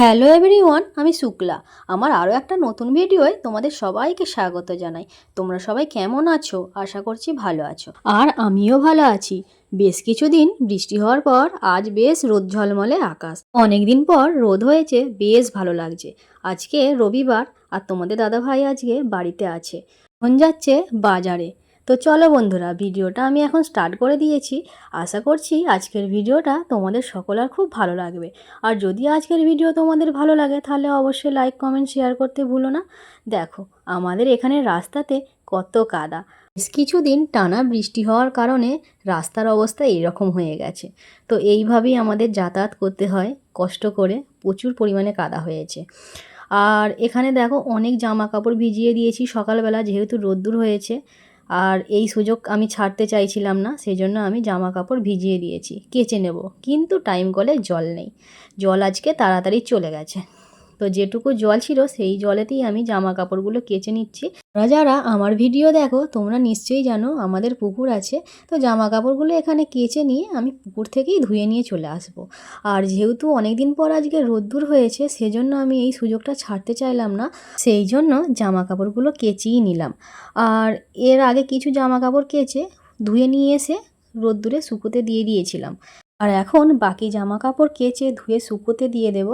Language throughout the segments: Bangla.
হ্যালো এভরিওয়ান আমি শুক্লা। আমার আরও একটা নতুন ভিডিওয় তোমাদের সবাইকে স্বাগত জানাই। তোমরা সবাই কেমন আছো? আশা করছি ভালো আছো। আর আমিও ভালো আছি। বেশ কিছুদিন বৃষ্টি হওয়ার পর আজ বেশ রোদ ঝলমলে আকাশ। অনেক দিন পর রোদ হয়েছে, বেশ ভালো লাগছে। আজকে রবিবার আর তোমাদের দাদা ভাই আজকে বাড়িতে আছে। এখন যাচ্ছে বাজারে। তো চলো বন্ধুরা, ভিডিওটা আমি এখন স্টার্ট করে দিয়েছি। আশা করছি আজকের ভিডিওটা তোমাদের সকলের খুব ভালো লাগবে। আর যদি আজকের ভিডিও তোমাদের ভালো লাগে, তাহলে অবশ্যই লাইক কমেন্ট শেয়ার করতে ভুলো না। দেখো, আমাদের এখানে রাস্তাতে কত কাদা। কিছুদিন টানা বৃষ্টি হওয়ার কারণে রাস্তার অবস্থা এরকম হয়ে গেছে। তো এইভাবেই আমাদের যাতায়াত করতে হয়, কষ্ট করে প্রচুর পরিমাণে কাদা হয়েছে। আর এখানে দেখো, অনেক জামা কাপড় ভিজিয়ে দিয়েছি সকালবেলা, যেহেতু রোদ্দুর হয়েছে। আর এই সুযোগ আমি ছাড়তে চাইছিলাম না সেই জন্য আমি জামা কাপড় ভিজিয়ে দিয়েছি। কেচে নেব, কিন্তু টাইম কলে জল নেই। জল আজকে তাড়াতাড়ি চলে গেছে। তো যেটুকু জল ছিল সেই জলেতেই আমি জামা কাপড়গুলো কেচে নিচ্ছি। তোমরা যারা আমার ভিডিও দেখো, তোমরা নিশ্চয়ই জানো, আমাদের পুকুর আছে। তো জামা কাপড়গুলো এখানে কেচে নিয়ে আমি পুকুর থেকেই ধুয়ে নিয়ে চলে আসব। আর যেহেতু অনেক দিন পর আজকে রোদ্দুর হয়েছে, সেজন্য আমি এই সুযোগটা ছাড়তে চাইলাম না। সেই জন্য জামা কাপড়গুলো কেচেই নিলাম। আর এর আগে কিছু জামা কাপড় কেচে ধুয়ে নিয়ে এসে রোদ্দুরে শুকোতে দিয়ে দিয়েছিলাম। আর এখন বাকি জামা কাপড় কেচে ধুয়ে শুকোতে দিয়ে দেব।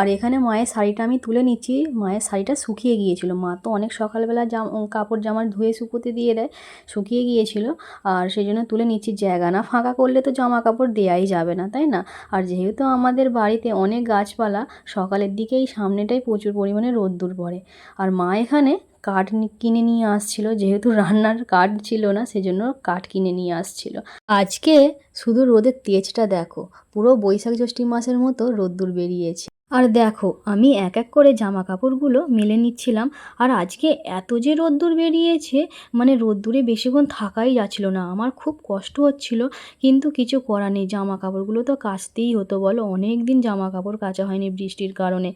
আর এখানে মায়ের শাড়িটা আমি তুলে নিচ্ছি। মায়ের শাড়িটা শুকিয়ে গিয়েছিল। মা তো অনেক সকালবেলা জাম কাপড় জামার ধুয়ে শুকোতে দিয়ে দেয়। শুকিয়ে গিয়েছিল। আর সেই জন্য তুলে নিচ্ছি। জায়গা না ফাঁকা করলে তো জামা কাপড় দেওয়াই যাবে না, তাই না? আর যেহেতু আমাদের বাড়িতে অনেক গাছপালা, সকালের দিকেই সামনেটাই প্রচুর পরিমাণে রোদ্দুর পড়ে। আর মা এখানে কাঠ কিনে নিয়ে আসছিল। যেহেতু রান্নার কাঠ ছিল না, সেজন্য কাঠ কিনে নিয়ে আসছিল। আজকে শুধু রোদের তেজটা দেখো, পুরো বৈশাখ জ্যৈষ্ঠী মাসের মতো রোদ্দুর বেরিয়েছে। আর দেখো, আমি এক এক করে জামা কাপড়গুলো মেলে নিচ্ছিলাম, আর আজকে এত যে রোদ্দুর বেরিয়েছে মানে রোদ্দুরে বেশিক্ষণ থাকাই যাচ্ছিল না, আমার খুব কষ্ট হচ্ছিল, কিন্তু কিছু করার নেই জামা কাপড়গুলো তো কাচতেই হতো, বলো অনেক দিন জামা কাপড় কাচা হয়নি বৃষ্টির কারণে।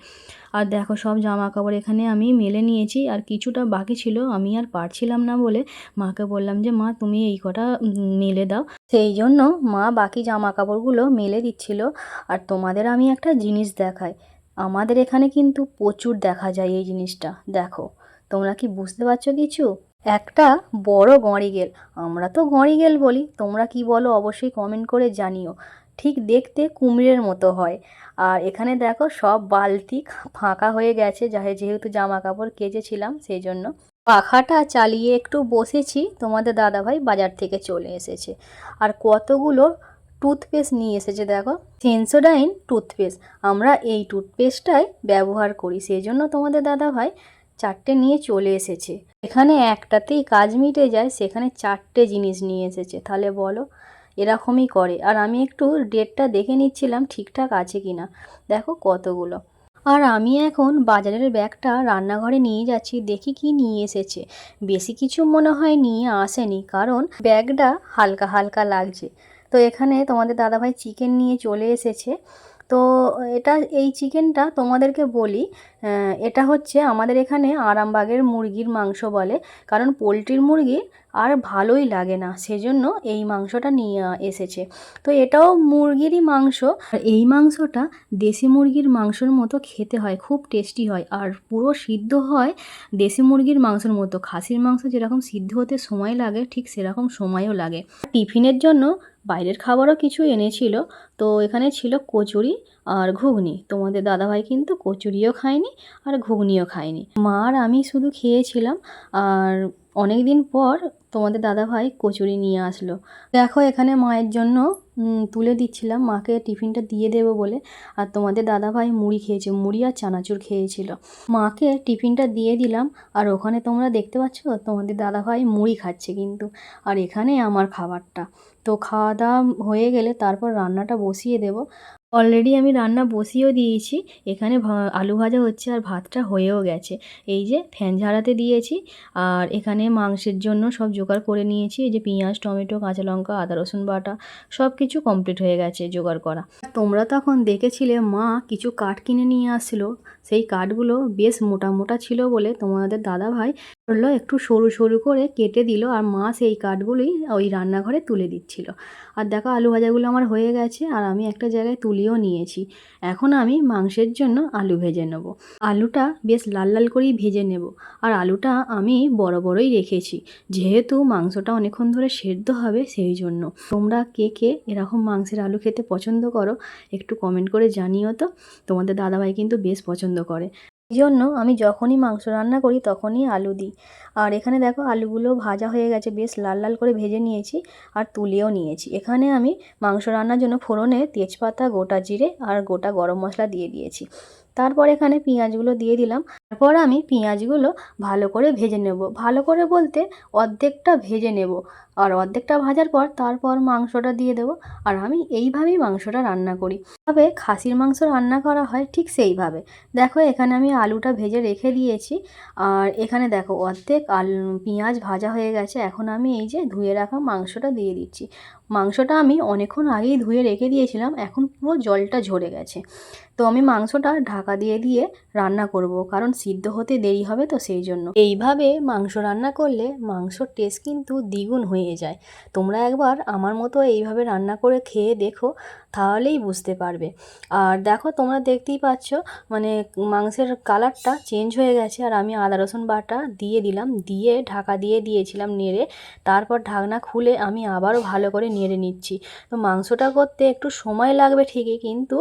আর দেখো, সব জামা কাপড় এখানে আমি মেলে নিয়েছি, আর কিছুটা বাকি ছিল, আমি আর পারছিলাম না বলে মাকে বললাম যে, মা, তুমি এই কটা মেলে দাও। সেই জন্য মা বাকি জামা কাপড়গুলো মেলে দিচ্ছিল, আর তোমাদের আমি একটা জিনিস দেখাই আমাদের এখানে কিন্তু প্রচুর দেখা যায় এই জিনিসটা। দেখো, তোমরা কি বুঝতে পারছ কিছু? একটা বড় গঁড়িগেল। আমরা তো গঁড়িগেল বলি, তোমরা কি বলো অবশ্যই কমেন্ট করে জানিও। ঠিক দেখতে কুমিরের মতো হয়। আর এখানে দেখো, সব বালতি ফাঁকা হয়ে গেছে, যাহে যেহেতু জামা কাপড় কেচেছিলাম, সেই জন্য। পাখাটা চালিয়ে একটু বসেছি, তোমাদের দাদাভাই বাজার থেকে চলে এসেছে। আর কতগুলো টুথপেস্ট নিয়ে এসেছে, দেখো। সেন্সোডাইন টুথপেস্ট আমরা এই টুথপেস্টটাই ব্যবহার করি, সেই জন্য তোমাদের দাদাভাই চারটে নিয়ে চলে এসেছে। এখানে একটাতেই কাজ মিটে যায়, সেখানে চারটে জিনিস নিয়ে এসেছে, তাহলে বলো, এরকমই করে। আর আমি একটু ডেটটা দেখে নিচ্ছিলাম, ঠিকঠাক আছে কি না দেখো কতগুলো। আর আমি এখন বাজারের ব্যাগটা রান্নাঘরে নিয়ে যাচ্ছি, দেখি কি নিয়ে এসেছে। বেশি কিছু মনে হয় নিয়ে আসেনি, কারণ ব্যাগটা হালকা হালকা লাগছে। তো এখানে তোমাদের দাদাভাই চিকেন নিয়ে চলে এসেছে। তো এটা, এই চিকেনটা তোমাদেরকে বলি এটা হচ্ছে আমাদের এখানে আরামবাগের মুরগির মাংস বলে। কারণ পোলট্রির মুরগি আর ভালোই লাগে না, সেজন্য এই মাংসটা নিয়ে এসেছে। তো এটাও মুরগিরই মাংস। আর এই মাংসটা দেশি মুরগির মাংসর মতো খেতে হয়, খুব টেস্টি হয়। আর পুরো সিদ্ধ হয় দেশি মুরগির মাংসের মতো। খাসির মাংস যেরকম সিদ্ধ হতে সময় লাগে, ঠিক সেরকম সময়ও লাগে। টিফিনের জন্য বাইরের খাবারও কিছু এনেছিল। তো এখানে ছিল কচুরি আর ঘুগনি। তোমাদের দাদাভাই কিন্তু কচুরিও খায়নি আর ঘুগনিও খায়নি। মা আর আমি শুধু খেয়েছিলাম আর অনেক দিন পর তোমাদের দাদাভাই কচুরি নিয়ে আসলো। দেখো এখানে মায়ের জন্য তুলে দিচ্ছিলাম, মাকে টিফিনটা দিয়ে দেবো বলে। আর তোমাদের দাদাভাই মুড়ি খেয়েছে, মুড়ি আর চানাচুর খেয়েছিল। মাকে টিফিনটা দিয়ে দিলাম, আর ওখানে তোমরা দেখতে পাচ্ছ, তোমাদের দাদাভাই মুড়ি খাচ্ছে কিন্তু। আর এখানে আমার খাবারটা। তো খাওয়া দাওয়া হয়ে গেলে তারপর রান্নাটা বসিয়ে দেব। অলরেডি আমি রান্না বসিয়েও দিয়েছি। এখানে আলু ভাজা হচ্ছে আর ভাতটা হয়েও গেছে। এই যে ফ্যান ঝাড়াতে দিয়েছি আর এখানে মাংসের জন্য সব জোগাড় করে নিয়েছি। এই যে পেঁয়াজ, টমেটো, কাঁচা লঙ্কা, আদা, রসুন বাটা সব কিছু কমপ্লিট হয়ে গেছে জোগাড় করা। তোমরা তখন দেখেছিলে, মা কিছু কাঠ কিনে নিয়ে আসছিল। সেই কাঠগুলো বেশ মোটা মোটা ছিল বলে তোমাদের দাদা ভাই হলো একটু সরু সরু করে কেটে দিল আর মা সেই কাঠগুলোই ওই রান্নাঘরে তুলে দিচ্ছিল। আর দেখো আলু ভাজাগুলো আমার হয়ে গেছে আর আমি একটা জায়গায় তুলিও নিয়েছি। এখন আমি মাংসের জন্য আলু ভেজে নেব। আলুটা বেশ লাল লাল করেই ভেজে নেব। আর আলুটা আমি বড় বড়ই রেখেছি। যেহেতু মাংসটা অনেকক্ষণ ধরে সেদ্ধ হবে সেই জন্য। তোমরা কে কে এরকম মাংসের আলু খেতে পছন্দ করো, একটু কমেন্ট করে জানিও তো। তোমাদের দাদাভাই কিন্তু বেশ পছন্দ করে। এই জন্য আমি যখনই মাংস রান্না করি তখনই আলু দিই। আর এখানে দেখো আলুগুলো ভাজা হয়ে গেছে, বেশ লাল লাল করে ভেজে নিয়েছি আর তুলেও নিয়েছি। এখানে আমি মাংস রান্নার জন্য ফোড়নে তেজপাতা, গোটা জিরে আর গোটা গরম মশলা দিয়ে দিয়েছি। তারপর এখানে পেঁয়াজগুলো দিয়ে দিলাম। তারপর আমি পেঁয়াজগুলো ভালো করে ভেজে নেব। ভালো করে বলতে অর্ধেকটা ভেজে নেব। আর অর্ধেকটা ভাজার পর তারপর মাংসটা দিয়ে দেবো। আর আমি এইভাবেই মাংসটা রান্না করি। তবে খাসির মাংস রান্না করা হয় ঠিক সেইভাবে। দেখো এখানে আমি আলুটা ভেজে রেখে দিয়েছি। আর এখানে দেখো অর্ধেক আলু, পেঁয়াজ ভাজা হয়ে গেছে। এখন আমি এই যে ধুয়ে রাখা মাংসটা দিয়ে দিচ্ছি। মাংসটা আমি অনেকক্ষণ আগেই ধুয়ে রেখে দিয়েছিলাম। এখন পুরো জলটা ঝরে গেছে। তো আমি মাংসটা ঢাকা দিয়ে দিয়ে রান্না করব, কারণ সিদ্ধ হতে দেরি হবে তো সেই জন্য। এইভাবে মাংস রান্না করলে মাংসর টেস্ট কিন্তু দ্বিগুণ হয়ে যায়। তোমরা একবার আমার মতো এইভাবে রান্না করে খেয়ে দেখো, তাহলেই বুঝতে পারবে। আর দেখো, তোমরা দেখতেই পাচ্ছ মানে মাংসের কালারটা চেঞ্জ হয়ে গেছে, আর আমি আদা রসুন বাটা দিয়ে দিলাম, দিয়ে ঢাকা দিয়ে দিয়েছিলাম নেড়ে। তারপর ঢাকনা খুলে আমি আবারও ভালো করে নেড়ে নিচ্ছি। তো মাংসটা করতে একটু সময় লাগবে ঠিকই, কিন্তু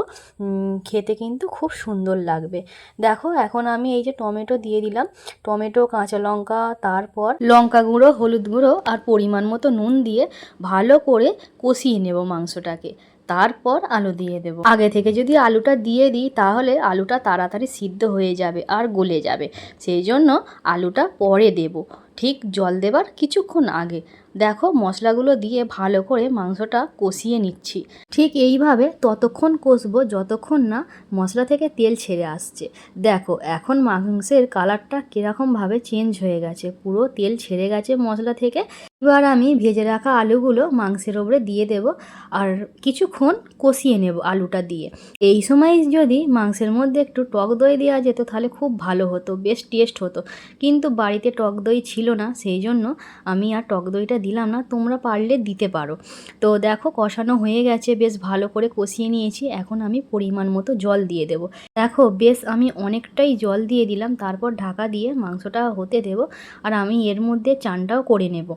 খেতে কিন্তু খুব সুন্দর লাগবে। দেখো, এখন আমি এই যে টমেটো দিয়ে দিলাম। টমেটো, কাঁচা লঙ্কা, তারপর লঙ্কা গুঁড়ো, হলুদ গুঁড়ো আর পরিমাণ মতো নুন দিয়ে ভালো করে কষিয়ে নেব মাংসটাকে। তারপর আলু দিয়ে দেব। আগে থেকে যদি আলুটা দিয়ে দিই, তাহলে আলুটা তাড়াতাড়ি সিদ্ধ হয়ে যাবে আর গলে যাবে। সেই জন্য আলুটা পরে দেব। ঠিক জল দেবার কিছুক্ষণ আগে। দেখো, মশলাগুলো দিয়ে ভালো করে মাংসটা কষিয়ে নিচ্ছি। ঠিক এইভাবে ততক্ষণ কষবো যতক্ষণ না মশলা থেকে তেল ছেড়ে আসছে। দেখো, এখন মাংসের কালারটা কীরকমভাবে চেঞ্জ হয়ে গেছে। পুরো তেল ছেড়ে গেছে মশলা থেকে। এবার আমি ভেজে রাখা আলুগুলো মাংসের ওপরে দিয়ে দেব আর কিছুক্ষণ কষিয়ে নেব আলুটা দিয়ে। এই সময় যদি মাংসের মধ্যে একটু টক দই দেওয়া যেত তাহলে খুব ভালো হতো, বেশ টেস্ট হতো। কিন্তু বাড়িতে টক দই ছিল না, সেই জন্য আমি আর টক দইটা দিলাম না, তোমরা পারলে দিতে পারো। তো দেখো কষানো হয়ে গেছে, বেশ ভালো করে কষিয়ে নিয়েছি, এখন আমি পরিমাণ মতো জল দিয়ে দেব। দেখো বেশ আমি অনেকটাই জল দিয়ে দিলাম, তারপর ঢাকা দিয়ে মাংসটা হতে দেব, আর আমি এর মধ্যে চানটাও করে নেব।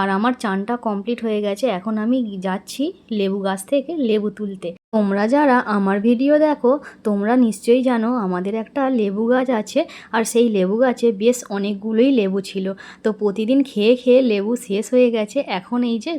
আর আমার চানটা কমপ্লিট হয়ে গেছে, এখন আমি যাচ্ছি লেবু গাছ থেকে লেবু তুলতে। তোমরা যারা আমার ভিডিও দেখো, তোমরা নিশ্চয়ই জানো আমাদের একটা লেবু গাছ আছে, আর সেই লেবু গাছে বেশ অনেকগুলোই লেবু ছিল। তো প্রতিদিন খেয়ে খেয়ে লেবু শেষ হয়ে গেছে, এখন এই যে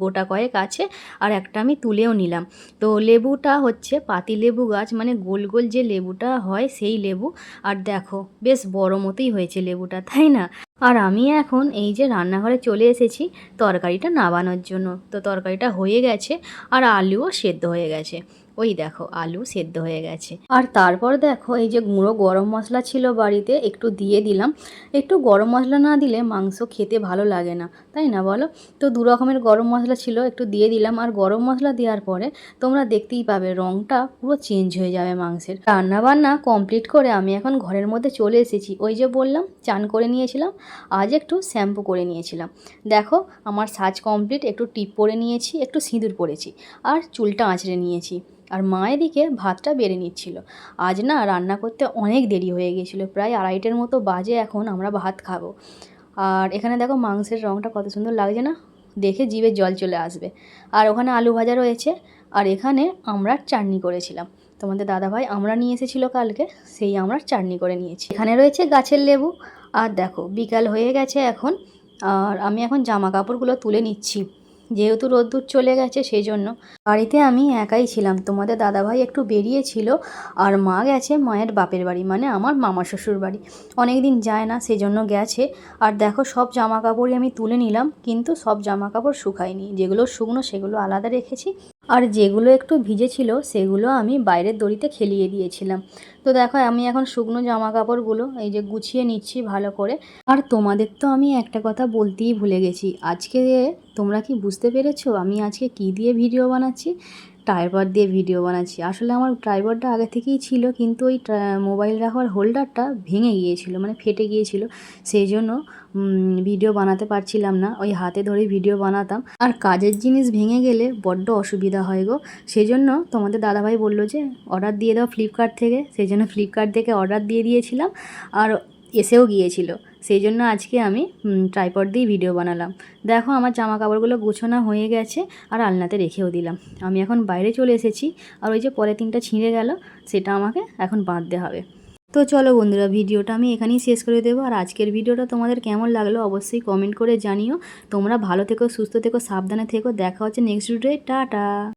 গোটা কয়েক আছে, আর একটা আমি তুলেও নিলাম। তো লেবুটা হচ্ছে পাতি লেবু গাছ মানে গোল গোল যে লেবুটা হয় সেই লেবু, আর দেখো বেশ বড় মতোই হয়েছে লেবুটা, তাই না? আর আমি এখন এই যে রান্নাঘরে চলে এসেছি তরকারিটা নাবানোর জন্য। তো তরকারিটা হয়ে গেছে আর আলুও সেদ্ধ হয়ে গেছে। ওই দেখো, আলু সেদ্ধ হয়ে গেছে। আর তারপর দেখো, এই যে গুঁড়ো গরম মশলা ছিল বাড়িতে, একটু দিয়ে দিলাম। একটু গরম মশলা না দিলে মাংস খেতে ভালো লাগে না, তাই না বলো? তো দু রকমের গরম মশলা ছিল, একটু দিয়ে দিলাম। আর গরম মশলা দেওয়ার পরে তোমরা দেখতেই পাবে রঙটা পুরো চেঞ্জ হয়ে যাবে মাংসের। রান্না বান্না কমপ্লিট করে আমি এখন ঘরের মধ্যে চলে এসেছি। ওই যে বললাম, চান করে নিয়েছিলাম, আজ একটু শ্যাম্পু করে নিয়েছিলাম। দেখো, আমার সাজ কমপ্লিট একটু টিপ পরে নিয়েছি, একটু সিঁদুর পরেছি, আর চুলটা আঁচড়ে নিয়েছি। আর মা এদিকে ভাতটা বেড়ে নিচ্ছিল। আজ না রান্না করতে অনেক দেরি হয়ে গিয়েছিল প্রায় আড়াইটের মতো বাজে এখন আমরা ভাত খাব। আর এখানে দেখো মাংসের রঙটা কত সুন্দর লাগছে না? দেখে জিভে জল চলে আসবে। আর ওখানে আলু ভাজা রয়েছে। আর এখানে আমরা চাটনি করেছিলাম। তোমাদের দাদাভাই আমরা নিয়ে এসেছিল কালকে, সেই আমরা চাটনি করে নিয়েছি। এখানে রয়েছে গাছের লেবু। আর দেখো বিকাল হয়ে গেছে এখন। আর আমি এখন জামা কাপড়গুলো তুলে নিচ্ছি। যেহেতু রোদ্দুর চলে গেছে সেই জন্য বাড়িতে আমি একাই ছিলাম। তোমাদের দাদাভাই একটু বেরিয়েছিল আর মা গেছে মায়ের বাপের বাড়ি মানে আমার মামা শ্বশুর বাড়ি। অনেক দিন যায় না সেই জন্য গেছে। আর দেখো, সব জামা কাপড়ই আমি তুলে নিলাম, কিন্তু সব জামা কাপড় শুকায়নি। যেগুলো শুকনো, সেগুলো আলাদা রেখেছি। আর যেগুলো একটু ভিজে ছিল, সেগুলো আমি বাইরের দড়িতে খেলিয়ে দিয়েছিলাম। তো দেখো, আমি এখন শুকনো জামা কাপড়গুলো এই যে গুছিয়ে নিচ্ছি ভালো করে। আর তোমাদের তো আমি একটা কথা বলতেই ভুলে গেছি। আজকে তোমরা কি বুঝতে পেরেছ আমি আজকে কি দিয়ে ভিডিও বানাচ্ছি? ট্রাইপড দিয়ে ভিডিও বানাচ্ছি। আসলে আমার ট্রাইপডটা আগে থেকেই ছিল, কিন্তু ওই মোবাইল রাখার হোল্ডারটা ভেঙে গিয়েছিল মানে ফেটে গিয়েছিল। সেই জন্য ভিডিও বানাতে পারছিলাম না। ওই হাতে ধরে ভিডিও বানাতাম। আর কাজের জিনিস ভেঙে গেলে বড্ড অসুবিধা হয় গো। সেই জন্য তোমাদের দাদাভাই বলল যে অর্ডার দিয়ে দাও ফ্লিপকার্ট থেকে। সেই জন্য ফ্লিপকার্ট থেকে অর্ডার দিয়ে দিয়েছিলাম। আর এসেও গিয়েছিল। সেই জন্য আজকে আমি ট্রাইপড দিয়ে ভিডিও বানালাম। দেখো আমার জামা কাপড়গুলো গোছানো হয়ে গেছে আর আলনাতে রেখেও দিলাম। আমি এখন বাইরে চলে এসেছি আর ওই যে পলিথিনটা ছিঁড়ে গেল, সেটা আমাকে এখন বাঁধতে হবে। তো চলো বন্ধুরা, ভিডিওটা আমি এখানেই শেষ করে দেবো। আর আজকের ভিডিওটা তোমাদের কেমন লাগল অবশ্যই কমেন্ট করে জানিও। তোমরা ভালো থেকো, সুস্থ থেকো, সাবধানে থেকো। দেখা হচ্ছে নেক্সট ভিডিওয়ে টাটা!